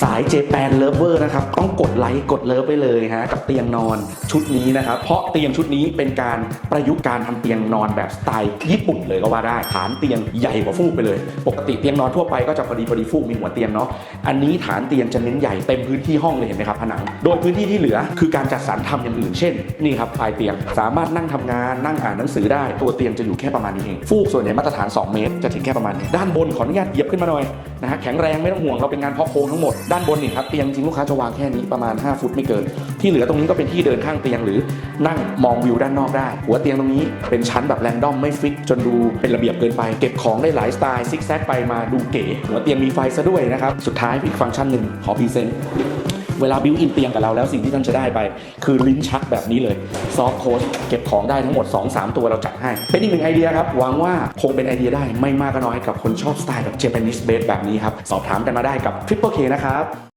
สายเจแปนเลิฟเวอร์นะครับต้องกดไลค์กดเลิฟไปเลยฮะกับเตียงนอนชุดนี้นะครับเพราะเตียงชุดนี้เป็นการประยุกต์การทำเตียงนอนแบบสไตล์ญี่ปุ่นเลยก็ว่าได้ฐานเตียงใหญ่กว่าฟูกไปเลย ปกติเตียงนอนทั่วไปก็จะพอดีพอดีฟูกมีหัวเตียงเนาะอันนี้ฐานเตียงจะเน้นใหญ่เต็มพื้นที่ห้องเลยเห็นไหมครับผนังโดยพื้นที่ที่เหลือคือการจัดสรรทำอย่างอื่นเช่นนี่ครับปลายเตียงสามารถนั่งทำงานนั่งอ่านหนังสือได้ตัวเตียงจะอยู่แค่ประมาณนี้เองฟูกส่วนใหญ่มาตรฐาน 2 เมตรจะถึงแค่ประมาณนี้ด้านบนขออนุญาตเหยียบขึ้นมาหน่อย นะฮะแข็งแรงไม่ต้องห่วงเราเป็นงานเพาะโครงทั้งหมดด้านบนนี่ครับเตียงจริงลูกค้าจะวางแค่นี้ประมาณ 5 ฟุตไม่เกิน ที่เหลือตรงนี้ก็เป็นที่เดินข้างเตียงหรือนั่งมองวิวด้านนอกได้ หัวเตียงตรงนี้เป็นชั้นแบบแรนดอมไม่ฟิกจนดูเป็นระเบียบเกินไป เก็บของได้หลายสไตล์ซิกแซกไปมาดูเก๋หัวเตียงมีไฟซะด้วยนะครับสุดท้ายอีกฟังก์ชันหนึ่งขอพรีเซนต์ เวลาบิวอินเตียงกับเราแล้วสิ่งที่ท่านจะได้ไป คือลิ้นชักแบบนี้เลยซอฟโค้ชเก็บของได้ทั้งหมด 2-3 ตัวเราจัดให้ เป็นอีกหนึ่งไอเดียครับหวังว่าคงเป็นไอเดียได้ไม่มากก็น้อยกับคนชอบสไตล์แบบเจแปนนิสเบดแบบนี้ครับสอบถามกันมาได้กับ Triple K นะครับ